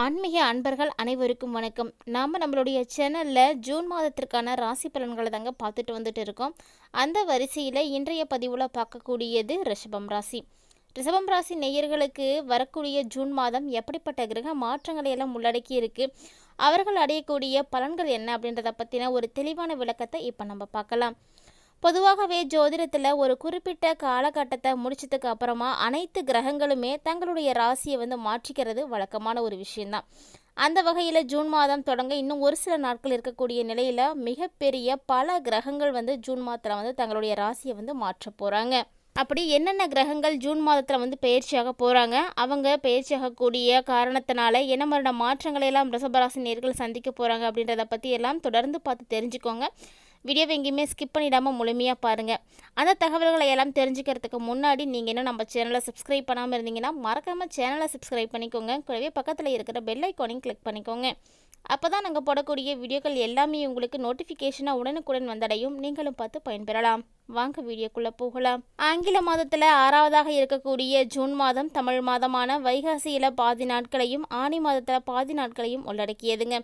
ஆன்மீக அன்பர்கள் அனைவருக்கும் வணக்கம். நாம் நம்மளுடைய சேனலில் ஜூன் மாதத்திற்கான ராசி பலன்களை தாங்க பார்த்துட்டு வந்துட்டு இருக்கோம். அந்த வரிசையில் இன்றைய பதிவில் பார்க்கக்கூடியது ரிஷபம் ராசி. ரிஷபம் ராசி நேயர்களுக்கு வரக்கூடிய ஜூன் மாதம் எப்படிப்பட்ட கிரக மாற்றங்களை எல்லாம் உள்ளடக்கி இருக்கு? அவர்கள் அடையக்கூடிய பலன்கள் என்ன அப்படின்றத பற்றின ஒரு தெளிவான விளக்கத்தை இப்போ நம்ம பார்க்கலாம். பொதுவாகவே ஜோதிடத்தில் ஒரு குறிப்பிட்ட காலகட்டத்தை முடிச்சதுக்கு அப்புறமா அனைத்து கிரகங்களுமே தங்களுடைய ராசியை வந்து மாற்றிக்கிறது வழக்கமான ஒரு விஷயம்தான். அந்த வகையில் ஜூன் மாதம் தொடங்க இன்னும் ஒரு சில நாட்கள் இருக்கக்கூடிய நிலையில் மிகப்பெரிய பல கிரகங்கள் வந்து ஜூன் மாதத்தில் வந்து தங்களுடைய ராசியை வந்து மாற்ற போகிறாங்க அப்படி என்னென்ன கிரகங்கள் ஜூன் மாதத்தில் வந்து பயிற்சியாக போகிறாங்க அவங்க பயிற்சியாகக்கூடிய காரணத்தினால என்ன மாதிரியான மாற்றங்களை எல்லாம் ரிஷபராசி நேர்கள் சந்திக்க போகிறாங்க அப்படின்றத பற்றி எல்லாம் தொடர்ந்து பார்த்து தெரிஞ்சுக்கோங்க. வீடியோவை எங்கேயுமே ஸ்கிப் பண்ணிடாமல் முழுமையாக பாருங்கள் அந்த தகவல்களை எல்லாம் தெரிஞ்சுக்கிறதுக்கு முன்னாடி நீங்கள் இன்னும் நம்ம சேனலை சப்ஸ்கிரைப் பண்ணாமல் இருந்தீங்கன்னா மறக்காமல் சேனலை சப்ஸ்கிரைப் பண்ணிக்கோங்க. கூடவே பக்கத்தில் இருக்கிற பெல் ஐக்கானையும் கிளிக் பண்ணிக்கோங்க. அப்போ தான் நாங்கள் போடக்கூடிய வீடியோக்கள் எல்லாமே உங்களுக்கு நோட்டிஃபிகேஷனாக உடனுக்குடன் வந்தடையும். நீங்களும் பார்த்து பயன்பெறலாம். வாங்க வீடியோக்குள்ளே போகலாம். ஆங்கில மாதத்தில் ஆறாவதாக இருக்கக்கூடிய ஜூன் மாதம் தமிழ் மாதமான வைகாசியில் பாதி நாட்களையும் ஆணி மாதத்தில் பாதி நாட்களையும் உள்ளடக்கியதுங்க.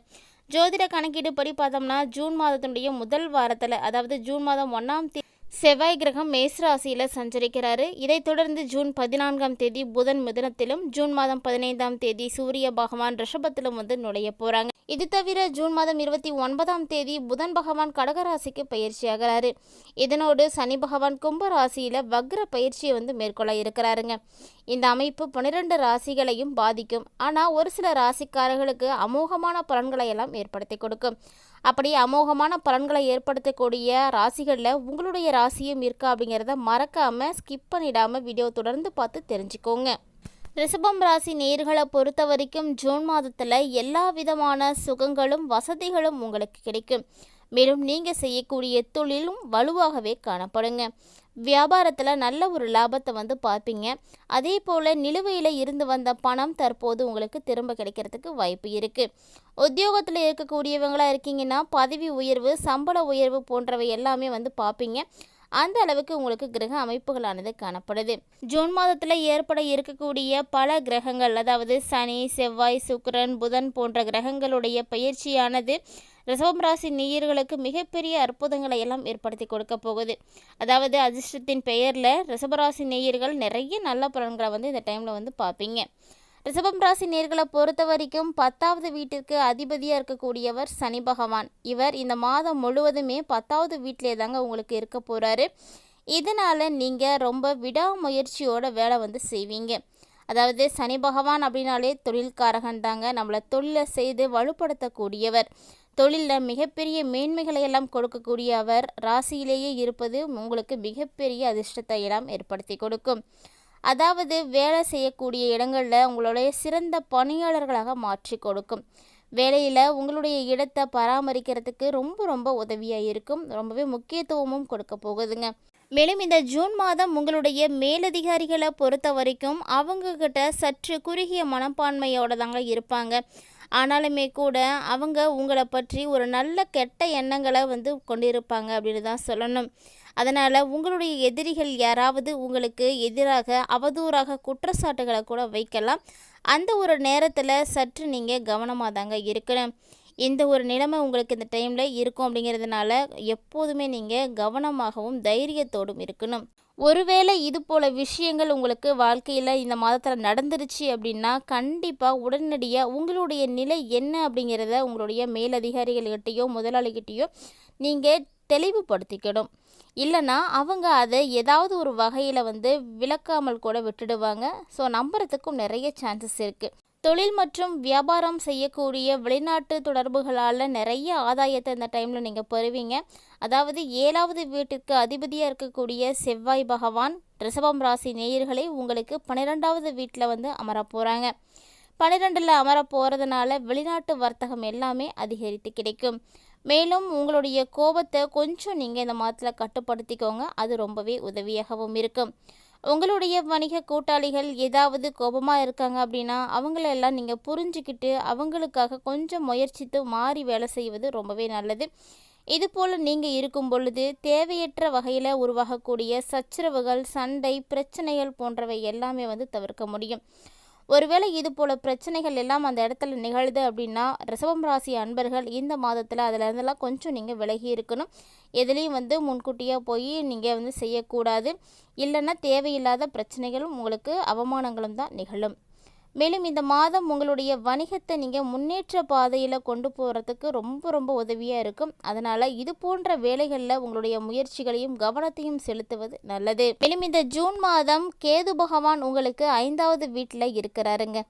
ஜோதிட கணக்கீடுபடி பார்த்தோம்னா ஜூன் மாதத்தினுடைய முதல் வாரத்தில் அதாவது ஜூன் மாதம் ஒன்றாம் தேதி செவ்வாய் கிரகம் மேசராசியில் சஞ்சரிக்கிறாரு. இதைத் தொடர்ந்து ஜூன் பதினான்காம் தேதி புதன் மிதனத்திலும் ஜூன் மாதம் பதினைந்தாம் தேதி சூரிய பகவான் ரிஷபத்திலும் வந்து நுழைய போகிறாங்க இது தவிர ஜூன் மாதம் இருபத்தி ஒன்பதாம் தேதி புதன் பகவான் கடகராசிக்கு பயிற்சியாகிறாரு இதனோடு சனி பகவான் கும்ப ராசியில் வக்ர பயிற்சியை வந்து மேற்கொள்ள இருக்கிறாருங்க. இந்த அமைப்பு பனிரெண்டு ராசிகளையும் பாதிக்கும். ஆனால் ஒரு சில ராசிக்காரர்களுக்கு அமோகமான பலன்களை எல்லாம் ஏற்படுத்தி கொடுக்கும். அப்படி அமோகமான பலன்களை ஏற்படுத்தக்கூடிய ராசிகளில் உங்களுடைய ராசியும் இருக்கா அப்படிங்கிறத மறக்காமல் ஸ்கிப் பண்ணிடாமல் வீடியோ தொடர்ந்து பார்த்து தெரிஞ்சுக்கோங்க. ரிஷபம் ராசி நேர்களை பொறுத்த வரைக்கும் ஜூன் மாதத்தில் எல்லா விதமான சுகங்களும் வசதிகளும் உங்களுக்கு கிடைக்கும். மேலும் நீங்கள் செய்யக்கூடிய தொழிலும் வலுவாகவே காணப்படுங்க. வியாபாரத்தில் நல்ல ஒரு லாபத்தை வந்து பார்ப்பீங்க. அதே போல் நிலுவையில் இருந்து வந்த பணம் தற்போது உங்களுக்கு திரும்ப கிடைக்கிறதுக்கு வாய்ப்பு இருக்குது உத்தியோகத்தில் இருக்கக்கூடியவங்களாக இருக்கீங்கன்னா பதவி உயர்வு சம்பள உயர்வு போன்றவை எல்லாமே வந்து பார்ப்பீங்க. அந்த அளவுக்கு உங்களுக்கு கிரக அமைப்புகளானது காணப்படுது. ஜூன் மாதத்தில் ஏற்பட இருக்கக்கூடிய பல கிரகங்கள் அதாவது சனி செவ்வாய் சுக்கரன் புதன் போன்ற கிரகங்களுடைய பயிற்சியானது ரிசவம் ராசி நேயர்களுக்கு மிகப்பெரிய அற்புதங்களை எல்லாம் ஏற்படுத்தி கொடுக்க போகுது. அதாவது அதிர்ஷ்டத்தின் பெயரில் ரிஷபராசி நேயர்கள் நிறைய நல்ல பலன்களை வந்து இந்த டைமில் வந்து பார்ப்பீங்க. ரிஷபம் ராசி நேர்களை பொறுத்த வரைக்கும் பத்தாவது வீட்டிற்கு அதிபதியாக இருக்கக்கூடியவர் சனி பகவான். இவர் இந்த மாதம் முழுவதுமே பத்தாவது வீட்டிலே தாங்க உங்களுக்கு இருக்க போகிறாரு இதனால் நீங்கள் ரொம்ப விடாமுயற்சியோட வேலை வந்து செய்வீங்க. அதாவது சனி பகவான் அப்படின்னாலே தொழில்காரகன் தாங்க. நம்மளை தொழிலை செய்து வலுப்படுத்தக்கூடியவர். தொழிலில் மிகப்பெரிய மேன்மைகளை எல்லாம் கொடுக்கக்கூடிய அவர் ராசியிலேயே இருப்பது உங்களுக்கு மிகப்பெரிய அதிர்ஷ்டத்தை எல்லாம் ஏற்படுத்தி கொடுக்கும். அதாவது வேலை செய்யக்கூடிய இடங்களில் உங்களுடைய சிறந்த பணியாளர்களாக மாற்றி கொடுக்கும். வேலையில் உங்களுடைய இடத்தை பராமரிக்கிறதுக்கு ரொம்ப ரொம்ப உதவியாக இருக்கும். ரொம்பவே முக்கியத்துவமும் கொடுக்க போகுதுங்க. மேலும் இந்த ஜூன் மாதம் உங்களுடைய மேலதிகாரிகளை பொறுத்த வரைக்கும் அவங்கக்கிட்ட சற்று குறுகிய மனப்பான்மையோடு தாங்க இருப்பாங்க. ஆனாலுமே கூட அவங்க உங்களை பற்றி ஒரு நல்ல கெட்ட எண்ணங்களை வந்து கொண்டிருப்பாங்க அப்படின்னு தான் சொல்லணும். அதனால் உங்களுடைய எதிரிகள் யாராவது உங்களுக்கு எதிராக அவதூறாக குற்றச்சாட்டுகளை கூட வைக்கலாம். அந்த ஒரு நேரத்தில் சற்று நீங்கள் கவனமாக தாங்க இருக்கணும். இந்த ஒரு நிலைமை உங்களுக்கு இந்த டைமில் இருக்கும் அப்படிங்கிறதுனால எப்போதுமே நீங்கள் கவனமாகவும் தைரியத்தோடும் இருக்கணும். ஒருவேளை இது போல விஷயங்கள் உங்களுக்கு வாழ்க்கையில் இந்த மாதத்தில் நடந்துருச்சு அப்படின்னா கண்டிப்பாக உடனடியாக உங்களுடைய நிலை என்ன அப்படிங்கிறத உங்களுடைய மேலதிகாரிகள்கிட்டயோ முதலாளிகிட்டேயோ நீங்கள் தெளிவுபடுத்திக்கணும். இல்லைனா அவங்க அதை ஏதாவது ஒரு வகையில் வந்து விளக்காமல் கூட விட்டுடுவாங்க. ஸோ நம்புறதுக்கும் நிறைய சான்சஸ் இருக்குது தொழில் மற்றும் வியாபாரம் செய்யக்கூடிய வெளிநாட்டு தொடர்புகளால் நிறைய ஆதாயத்தை இந்த டைமில் நீங்கள் பெறுவீங்க. அதாவது ஏழாவது வீட்டிற்கு அதிபதியாக இருக்கக்கூடிய செவ்வாய் பகவான் ரிஷபம் ராசி நேயர்களை உங்களுக்கு பன்னிரெண்டாவது வீட்டில் வந்து அமர போகிறாங்க பன்னிரெண்டில் அமர போகிறதுனால வெளிநாட்டு வர்த்தகம் எல்லாமே அதிகரித்து கிடைக்கும். மேலும் உங்களுடைய கோபத்தை கொஞ்சம் நீங்கள் இந்த மாதத்தில் கட்டுப்படுத்திக்கோங்க. அது ரொம்பவே உதவியாகவும் இருக்கும். உங்களுடைய வணிக கூட்டாளிகள் ஏதாவது கோபமாக இருக்காங்க அப்படின்னா அவங்களெல்லாம் நீங்கள் புரிஞ்சுக்கிட்டு அவங்களுக்காக கொஞ்சம் முயற்சித்து மாறி வேலை செய்வது ரொம்பவே நல்லது. இதுபோல் நீங்கள் இருக்கும் பொழுது தேவையற்ற வகையில் உருவாகக்கூடிய சச்சரவுகள் சண்டை பிரச்சனைகள் போன்றவை எல்லாமே வந்து தவிர்க்க முடியும். ஒருவேளை இது போல பிரச்சனைகள் எல்லாம் அந்த இடத்துல நிகழுது அப்படின்னா ரிசவம் ராசி அன்பர்கள் இந்த மாதத்தில் அதில் இருந்தெல்லாம் கொஞ்சம் நீங்கள் விலகி இருக்கணும். எதுலேயும் வந்து முன்கூட்டியாக போய் நீங்கள் வந்து செய்யக்கூடாது. இல்லைன்னா தேவையில்லாத பிரச்சனைகளும் உங்களுக்கு அவமானங்களும் தான் நிகழும். மேலும் இந்த மாதம் உங்களுடைய வணிகத்தை நீங்கள் முன்னேற்ற பாதையில் கொண்டு போகிறதுக்கு ரொம்ப ரொம்ப உதவியாக இருக்கும். அதனால் இது போன்ற வேலைகளில் உங்களுடைய முயற்சிகளையும் கவனத்தையும் செலுத்துவது நல்லது. மேலும் இந்த ஜூன் மாதம் கேது பகவான் உங்களுக்கு ஐந்தாவது வீட்டில் இருக்கிறாருங்க.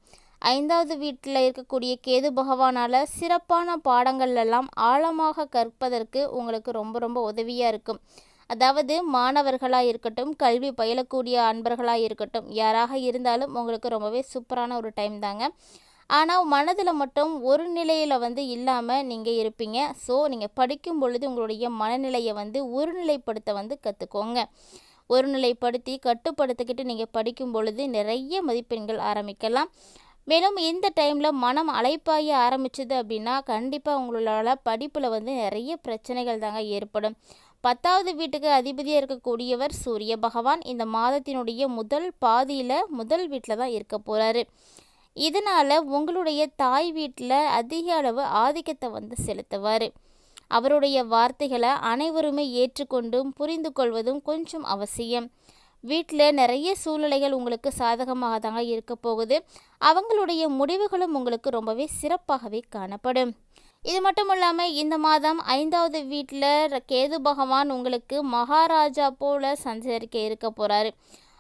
ஐந்தாவது வீட்டில் இருக்கக்கூடிய கேது பகவானால் சிறப்பான பாடங்கள் எல்லாம் ஆழமாக கற்பதற்கு உங்களுக்கு ரொம்ப ரொம்ப உதவியாக இருக்கும். அதாவது மாணவர்களாக இருக்கட்டும் கல்வி பயிலக்கூடிய அன்பர்களாக இருக்கட்டும் யாராக இருந்தாலும் உங்களுக்கு ரொம்பவே சூப்பரான ஒரு டைம் தாங்க. ஆனால் மனதில் மட்டும் ஒரு நிலையில் வந்து இல்லாமல் நீங்கள் இருப்பீங்க. ஸோ நீங்கள் படிக்கும் பொழுது உங்களுடைய மனநிலையை வந்து ஒருநிலைப்படுத்த வந்து கற்றுக்கோங்க ஒருநிலைப்படுத்தி கட்டுப்படுத்திக்கிட்டு நீங்கள் படிக்கும் பொழுது நிறைய மதிப்பெண்கள் ஆரம்பிக்கலாம். மேலும் இந்த டைமில் மனம் அலைப்பாய ஆரம்பிச்சது அப்படின்னா கண்டிப்பாக உங்களால் படிப்பில் வந்து நிறைய பிரச்சனைகள் தாங்க ஏற்படும். பத்தாவது வீட்டுக்கு அதிபதியாக இருக்கக்கூடியவர் சூரிய பகவான் இந்த மாதத்தினுடைய முதல் பாதியில் முதல் வீட்டில் தான் இருக்க போகிறாரு இதனால் உங்களுடைய தாய் வீட்டில் அதிக அளவு ஆதிக்கத்தை வந்து செலுத்துவார். அவருடைய வார்த்தைகளை அனைவருமே ஏற்றுக்கொண்டும் புரிந்து கொள்வதும் கொஞ்சம் அவசியம். வீட்டில் நிறைய சூழ்நிலைகள் உங்களுக்கு சாதகமாக தாங்க இருக்க போகுது. அவங்களுடைய முடிவுகளும் உங்களுக்கு ரொம்பவே சிறப்பாகவே காணப்படும். இது மட்டும் இல்லாமல் இந்த மாதம் ஐந்தாவது வீட்டில் கேது பகவான் உங்களுக்கு மகாராஜா போல சஞ்சரிக்க இருக்க போகிறாரு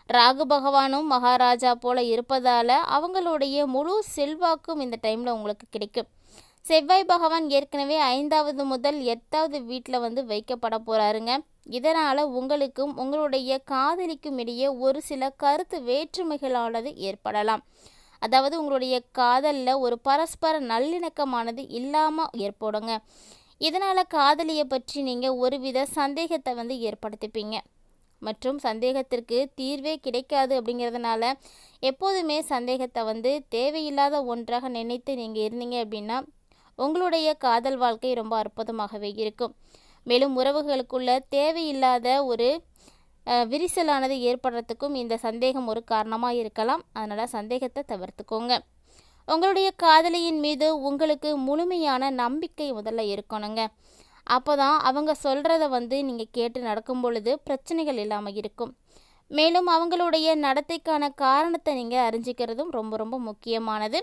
ராகு பகவானும் மகாராஜா போல இருப்பதால் அவங்களுடைய முழு செல்வாக்கும் இந்த டைமில் உங்களுக்கு கிடைக்கும். செவ்வாய் பகவான் ஏற்கனவே ஐந்தாவது முதல் எட்டாவது வீட்டில் வந்து வைக்கப்பட போகிறாருங்க இதனால் உங்களுக்கும் உங்களுடைய காதலிக்கும் இடையே ஒரு சில கருத்து வேற்றுமைகளானது ஏற்படலாம். அதாவது உங்களுடைய காதலில் ஒரு பரஸ்பர நல்லிணக்கமானது இல்லாமல் ஏற்படுங்க. இதனால் காதலியை பற்றி நீங்கள் ஒருவித சந்தேகத்தை வந்து ஏற்படுத்திப்பீங்க. மற்றும் சந்தேகத்திற்கு தீர்வே கிடைக்காது அப்படிங்கிறதுனால எப்போதுமே சந்தேகத்தை வந்து தேவையில்லாத ஒன்றாக நினைத்து நீங்கள் இருந்தீங்க அப்படின்னா உங்களுடைய காதல் வாழ்க்கை ரொம்ப அற்புதமாகவே இருக்கும். மேலும் உறவுகளுக்குள்ள தேவையில்லாத ஒரு விரிசலானது ஏற்படுறதுக்கும் இந்த சந்தேகம் ஒரு காரணமாக இருக்கலாம். அதனால் சந்தேகத்தை தவிர்த்துக்கோங்க. உங்களுடைய காதலியின் மீது உங்களுக்கு முழுமையான நம்பிக்கை முதல்ல இருக்கணுங்க. அப்போ தான் அவங்க சொல்கிறத வந்து நீங்கள் கேட்டு நடக்கும் பொழுது பிரச்சனைகள் இல்லாமல் இருக்கும். மேலும் அவங்களுடைய நடத்தைக்கான காரணத்தை நீங்கள் அறிஞ்சிக்கிறதும் ரொம்ப ரொம்ப முக்கியமானது.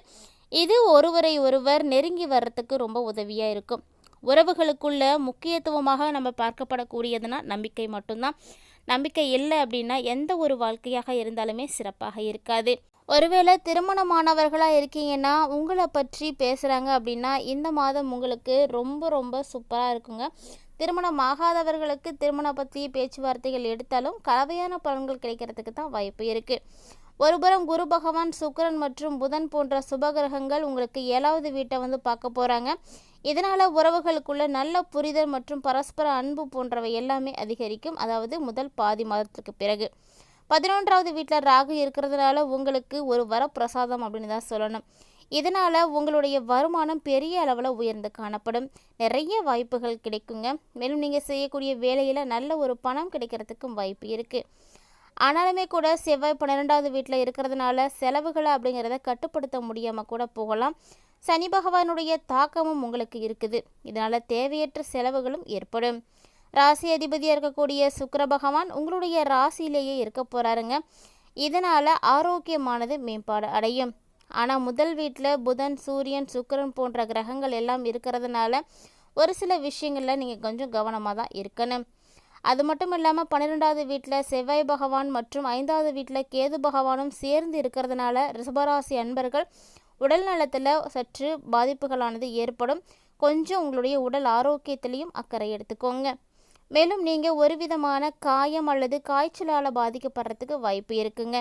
இது ஒருவரை ஒருவர் நெருங்கி வர்றதுக்கு ரொம்ப உதவியாக இருக்கும். உறவுகளுக்குள்ள முக்கியத்துவமாக நம்ம பார்க்கப்படக்கூடியதுனா நம்பிக்கை மட்டும்தான். நம்பிக்கை இல்லை அப்படின்னா எந்த ஒரு வாழ்க்கையாக இருந்தாலுமே சிறப்பாக இருக்காது. ஒருவேளை திருமணமானவர்களாக இருக்கீங்கன்னா உங்களை பற்றி பேசுகிறாங்க அப்படின்னா இந்த மாதம் உங்களுக்கு ரொம்ப ரொம்ப சூப்பராக இருக்குங்க. திருமணம் ஆகாதவர்களுக்கு திருமணம் பற்றிய பேச்சுவார்த்தைகள் எடுத்தாலும் கலவையான பலன்கள் கிடைக்கிறதுக்கு தான் வாய்ப்பு இருக்குது ஒருபுறம் குரு பகவான் சுக்கரன் மற்றும் புதன் போன்ற சுபகிரகங்கள் உங்களுக்கு ஏழாவது வீட்டை வந்து பார்க்க போகிறாங்க இதனால் உறவுகளுக்குள்ள நல்ல புரிதல் மற்றும் பரஸ்பர அன்பு போன்றவை எல்லாமே அதிகரிக்கும். அதாவது முதல் பாதி மாதத்துக்கு பிறகு. பதினொன்றாவது வீட்டில் ராகு இருக்கிறதுனால உங்களுக்கு ஒரு வரப்பிரசாதம் அப்படின்னு தான் சொல்லணும். இதனால் உங்களுடைய வருமானம் பெரிய அளவில் உயர்ந்து காணப்படும். நிறைய வாய்ப்புகள் கிடைக்குங்க. மேலும் நீங்கள் செய்யக்கூடிய வேலையில் நல்ல ஒரு பணம் கிடைக்கிறதுக்கும் வாய்ப்பு இருக்குது ஆனாலுமே கூட செவ்வாய் பன்னிரெண்டாவது வீட்டில் இருக்கிறதுனால செலவுகளை அப்படிங்கிறத கட்டுப்படுத்த முடியாமல் கூட போகலாம். சனி பகவானுடைய தாக்கமும் உங்களுக்கு இருக்குது. இதனால் தேவையற்ற செலவுகளும் ஏற்படும். ராசி அதிபதியாக இருக்கக்கூடிய சுக்கர பகவான் உங்களுடைய ராசியிலேயே இருக்க போகிறாருங்க இதனால் ஆரோக்கியமானது மேம்பாடு அடையும். ஆனால் முதல் வீட்டில் புதன் சூரியன் சுக்கரன் போன்ற கிரகங்கள் எல்லாம் இருக்கிறதுனால ஒரு சில விஷயங்களில் நீங்கள் கொஞ்சம் கவனமாக தான் இருக்கணும். அது மட்டும் இல்லாமல் பன்னிரெண்டாவது வீட்டில் செவ்வாய் பகவான் மற்றும் ஐந்தாவது வீட்டில் கேது பகவானும் சேர்ந்து இருக்கிறதுனால ரிஷபராசி அன்பர்கள் உடல் நலத்தில் சற்று பாதிப்புகளானது ஏற்படும். கொஞ்சம் உங்களுடைய உடல் ஆரோக்கியத்திலையும் அக்கறை எடுத்துக்கோங்க. மேலும் நீங்கள் ஒரு விதமான காயம் அல்லது காய்ச்சலால் பாதிக்கப்படுறதுக்கு வாய்ப்பு இருக்குங்க.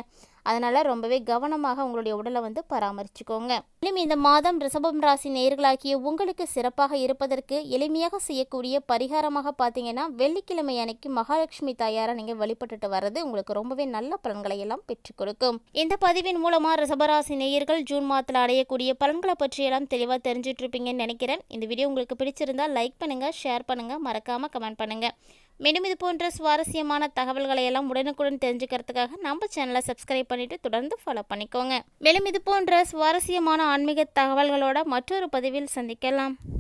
அதனால் ரொம்பவே கவனமாக உங்களுடைய உடலை வந்து பராமரிச்சுக்கோங்க. மேலும் இந்த மாதம் ரிஷபம் ராசி நேர்களாகிய உங்களுக்கு சிறப்பாக இருப்பதற்கு எளிமையாக செய்யக்கூடிய பரிகாரமாக பார்த்தீங்கன்னா வெள்ளிக்கிழமை அன்னைக்கு மகாலட்சுமி தாயாரை நீங்கள் வழிபட்டுட்டு வர்றது உங்களுக்கு ரொம்பவே நல்ல பலன்களை எல்லாம் பெற்றுக் கொடுக்கும். இந்த பதிவின் மூலமாக ரிஷபராசி நேயர்கள் ஜூன் மாதத்தில் அடையக்கூடிய பலன்களை பற்றியெல்லாம் தெளிவாக தெரிஞ்சுட்டு இருப்பீங்கன்னு நினைக்கிறேன். இந்த வீடியோ உங்களுக்கு பிடிச்சிருந்தால் லைக் பண்ணுங்கள் ஷேர் பண்ணுங்கள் மறக்காமல் கமெண்ட் பண்ணுங்கள் மேலும் இது போன்ற சுவாரஸ்யமான தகவல்களை எல்லாம் உடனுக்குடன் தெரிஞ்சுக்கிறதுக்காக நம்ம சேனலை சப்ஸ்கிரைப் பண்ணிட்டு தொடர்ந்து ஃபாலோ பண்ணிக்கோங்க. மேலும் இது போன்ற சுவாரஸ்யமான ஆன்மீக தகவல்களோட மற்றொரு பதிவில் சந்திக்கலாம்.